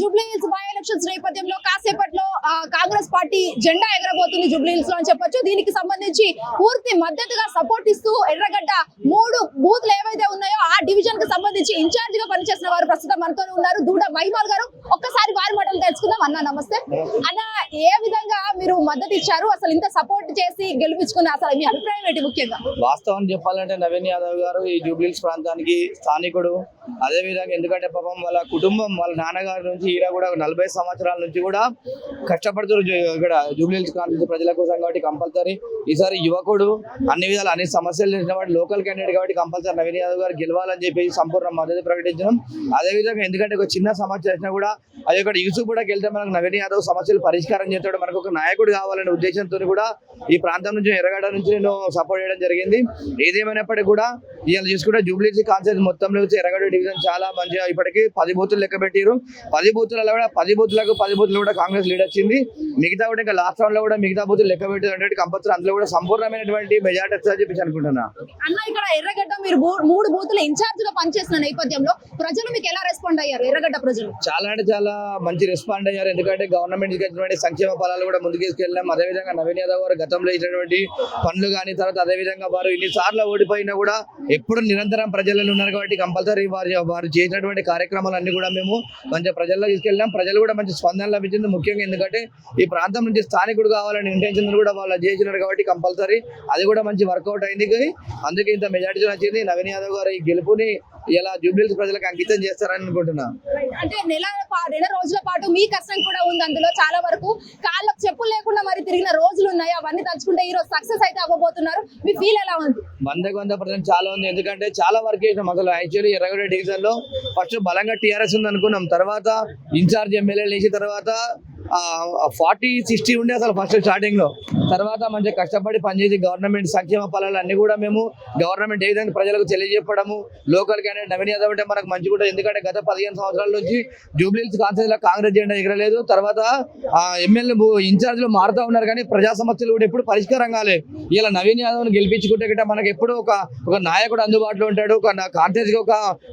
Jubilee hills by elections నేపథ్యంలో కాసేపట్లో Congress party జెండా ఎగరబోతుంది జూబ్లీ హిల్స్లో అని చెప్పొచ్చు. దీనికి సంబంధించి పూర్తి మద్దతుగా సపోర్ట్ ఇస్తూ ఎర్రగడ్డ మూడు బూత్లు ఏవైతే ఉన్నాయో ఆ డివిజన్కి సంబంధించి ఇన్ఛార్జ్గా పనిచేసిన వారు ప్రస్తుతం మనతోనే ఉన్నారు. దూడ మహిమాల్ గారు ఒక్కసారి వారి మాటలు తెలుసుకుందాం. అన్న నమస్తే. అన్న ఏ విధంగా మీరు మద్దతు ఇచ్చారు? అసలు ఇంత సపోర్ట్ చేసి గెలిపించుకున్న అసలు మీ అభిప్రాయం ఏంటి ముఖ్యంగా? వాస్తవం చెప్పాలంటే నవీన్ యాదవ్ గారు ఈ జూబ్లీస్ ప్రాంతానికి స్థానికుడు. అదే విధంగా ఎందుకంటే పాపం వాళ్ళ కుటుంబం వాళ్ళ నాన్నగారి నుంచి ఈయన కూడా నలభై సంవత్సరాల నుంచి కూడా కష్టపడుతున్నారు ఇక్కడ జూబ్లీస్ కాలేజ్ ప్రజల కోసం కాబట్టి కంపల్సరీ. ఈసారి యువకుడు అన్ని విధాలు అన్ని సమస్యలు లోకల్ క్యాండిడేట్ కాబట్టి కంపల్సరీ నవీన్ యాదవ్ గారు గెలవాలని చెప్పేసి సంపూర్ణ మద్దతు ప్రకటించడం. అదే విధంగా ఎందుకంటే ఒక చిన్న సమస్య వచ్చినా కూడా అది ఒకటి యూసుఫ్ కూడా వెళ్తే మనకు నవీన్ యాదవ్ సమస్యలు పరిష్కారం చేస్తాడు. మనకు ఒక నాయకుడు కావాలనే ఉద్దేశంతో కూడా ఈ ప్రాంతం నుంచి ఎర్రగడ నుంచి నేను సపోర్ట్ చేయడం జరిగింది. ఏదేమైనప్పటికీ కూడా ఇవాళ చూసుకుంటే జూబ్లీసీ కాన్సెప్ట్ మొత్తంలో వచ్చి ఎర్రగడ్డ డివిజన్ చాలా మంచిగా ఇప్పటికీ పది బూతులు లెక్క పెట్టారు పది బూతులలో కూడా పది బూతులకు పది బూతులు కూడా కాంగ్రెస్ లీడ్ వచ్చింది. మిగతా కూడా ఇంకా లాస్ట్ రౌండ్లో కూడా మిగతా బూతులు లెక్క పెట్టారు కంపల్సరీ అందులో కూడా సంపూర్ణమైనటువంటి మెజార్టీ వస్తుందని చెప్పేసి అనుకుంటున్నా. అన్న ఇక్కడ ఎర్రగడ్డ మీరు మూడు బూతులు ఇన్ఛార్జ్గా పనిచేసిన నేపథ్యంలో ప్రజలు మీకు ఎలా రెస్పాండ్ అయ్యారు? ఎర్రగడ్డ ప్రజలు. చాలా అంటే చాలా మంచి రెస్పాండ్ అయ్యారు. ఎందుకంటే గవర్నమెంట్ ఇచ్చినటువంటి సంక్షేమ ఫలాలు కూడా ముందుకు తీసుకెళ్ళాం అదేవిధంగా నవీన్ యాదవ్ గారు గతంలో ఇచ్చినటువంటి పనులు కానీ తర్వాత అదేవిధంగా వారు ఇన్ని సార్లు ఓడిపోయినా కూడా ఎప్పుడు నిరంతరం ప్రజలలో ఉన్నారు కాబట్టి కంపల్సరీ వారి వారు చేసినటువంటి కార్యక్రమాలన్నీ కూడా మేము మంచిగా ప్రజల్లో తీసుకెళ్ళాం. ప్రజలు కూడా మంచి స్పందన లభించింది ముఖ్యంగా ఎందుకంటే ఈ ప్రాంతం నుంచి స్థానికుడు కావాలని ఇంటెన్షన్ కూడా వాళ్ళు చేసినారు కాబట్టి కంపల్సరీ అది కూడా మంచి వర్కౌట్ అయింది కానీ అందుకే ఇంత మెజార్టీ వచ్చింది. నవీన్ యాదవ్ గారు ఈ గెలుపుని ఇలా జూబ్లీస్ ప్రజలకు అంకితం చేస్తారని అనుకుంటున్నా. అంటే నెల నెల రోజుల పాటు మీ కష్టం కూడా ఉంది అందులో చాలా వరకు. కాళ్ళకు చెప్పులు లేకుండా మరి తిరిగిన రోజులు ఉన్నాయి. అవన్నీ తలుచుకుంటే ఈ రోజు సక్సెస్ అయితే అవ్వబోతున్నారు. మీ ఫీల్ ఎలా ఉంది? వందకు వంద పర్సెంట్ చాలా ఉంది. ఎందుకంటే చాలా వర్క్ చేసినాం. అసలు యాక్చువల్లీ ఎర్రగడ్డ డివిజన్లో ఫస్ట్ బలంగా టీఆర్ఎస్ ఉంది అనుకున్నాం. తర్వాత ఇన్ఛార్జ్ ఎమ్మెల్యేలు వేసిన తర్వాత ఫార్టీ సిక్స్టీ ఉండే అసలు ఫస్ట్ స్టార్టింగ్లో. తర్వాత మంచిగా కష్టపడి పనిచేసి గవర్నమెంట్ సంక్షేమ ఫలాలు అన్ని కూడా మేము గవర్నమెంట్ ఏ విధంగా ప్రజలకు తెలియజెప్పడము లోకల్ క్యాండిడేట్ నవీన్ యాదవ్ అంటే మనకు మంచి కూడా ఎందుకంటే గత పదిహేను సంవత్సరాల నుంచి జూబ్లీహిల్స్ కాన్సెన్స్లో కాంగ్రెస్ జెండా ఎగరలేదు. తర్వాత ఆ ఎమ్మెల్యే ఇన్ఛార్జ్లు మారుతా ఉన్నారు కానీ ప్రజా సమస్యలు కూడా ఎప్పుడు పరిష్కారం కాలేదు ఇలా నవీన్ యాదవ్ను గెలిపించుకుంటే గిట్ట మనకి ఎప్పుడు ఒక ఒక నాయకుడు అందుబాటులో ఉంటాడు. ఒక కాంగ్రెస్ ఒక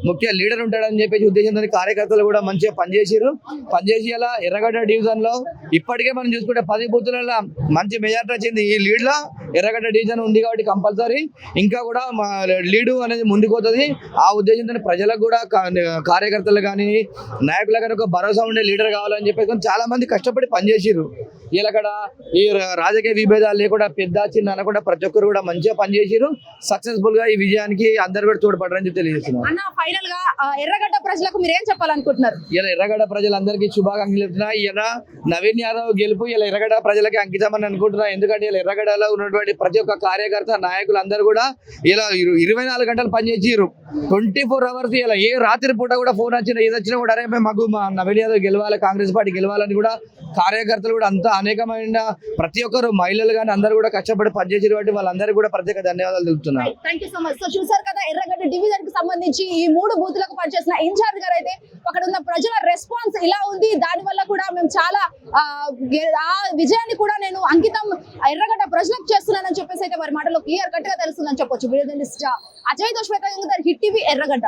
ముఖ్య లీడర్ ఉంటాడు అని చెప్పేసి ఉద్దేశంతో కార్యకర్తలు కూడా మంచిగా పనిచేసారు పనిచేసి ఇలా ఎర్రగడ్డ డివిజన్లో ఇప్పటికే మనం చూసుకుంటే పది బూతులలో మంచి మెజార్టీ వచ్చింది. ఈ లీడ్లో ఎర్రగడ్డ డివిజన్ ఉంది కాబట్టి కంపల్సరీ. ఇంకా కూడా మా లీడు అనేది ముందుకు పోతుంది. ఆ ఉద్దేశంతో ప్రజలకు కూడా కార్యకర్తలు కానీ నాయకులకు కానీ ఒక భరోసా ఉండే లీడర్ కావాలని చెప్పేసి చాలా మంది కష్టపడి పనిచేసారు ఇలా అక్కడ ఈ రాజకీయ విభేదాలు లేకుండా పెద్ద చిన్న అనకుండా ప్రతి ఒక్కరు కూడా మంచిగా పనిచేసారు సక్సెస్ఫుల్గా ఈ విజయానికి అందరు కూడా తోడ్పడరని చెప్పి తెలియజేస్తున్నారు ఫైనల్గా ఎర్రగడ్డ ప్రజలకు మీరు ఏం చెప్పాలనుకుంటున్నారు? ఇలా ఎర్రగడ్డ ప్రజలందరికీ శుభాకాంక్షలు చెప్తున్నా. ఇలా నవీన్ యాదవ్ గెలుపు ఇలా ఎర్రగడ్డ ప్రజలకి అంకితం అని అనుకుంటున్నా. ఎందుకంటే ఇలా ఎర్రగడ్డలో ఉన్నటువంటి ప్రతి ఒక్క కార్యకర్త నాయకులు అందరూ కూడా ఇలా ఇరవై నాలుగు గంటలు పనిచేసారు ట్వంటీ ఫోర్ అవర్స్ ఇలా ఏ రాత్రి పూట కూడా ఫోన్ వచ్చినా ఏది వచ్చినా కూడా అరే మేము మాకు మా నవీన్ యాదవ్ గెలవాలి కాంగ్రెస్ పార్టీ గెలవాలని కూడా కార్యకర్తలు కూడా అంతా అనేకమైన ప్రతి ఒక్కరు మహిళలు కానీ అందరూ కూడా కష్టపడి పనిచేసారు కాబట్టి వాళ్ళందరికీ కూడా ప్రత్యేక ధన్యవాదాలు తెలుపుతున్నారు thank you so much so చూసారు కదా ఎర్రగడ్డ డివిజన్కి సంబంధించి ఈ మూడు బూతులకు పనిచేసిన ఇన్ఛార్జ్ గారు అయితే అక్కడ ఉన్న ప్రజల రెస్పాన్స్ ఇలా ఉంది. దాని వల్ల కూడా మేము చాలా ఆ విజయాన్ని కూడా నేను అంకితం ఎర్రగడ్డ ప్రజలకు చేస్తున్నానని చెప్పేసి అయితే వారి మాటలో క్లియర్ కట్గా తెలుస్తుందని చెప్పొచ్చు. Video journalist Ajay Dosh hit TV Erragadda.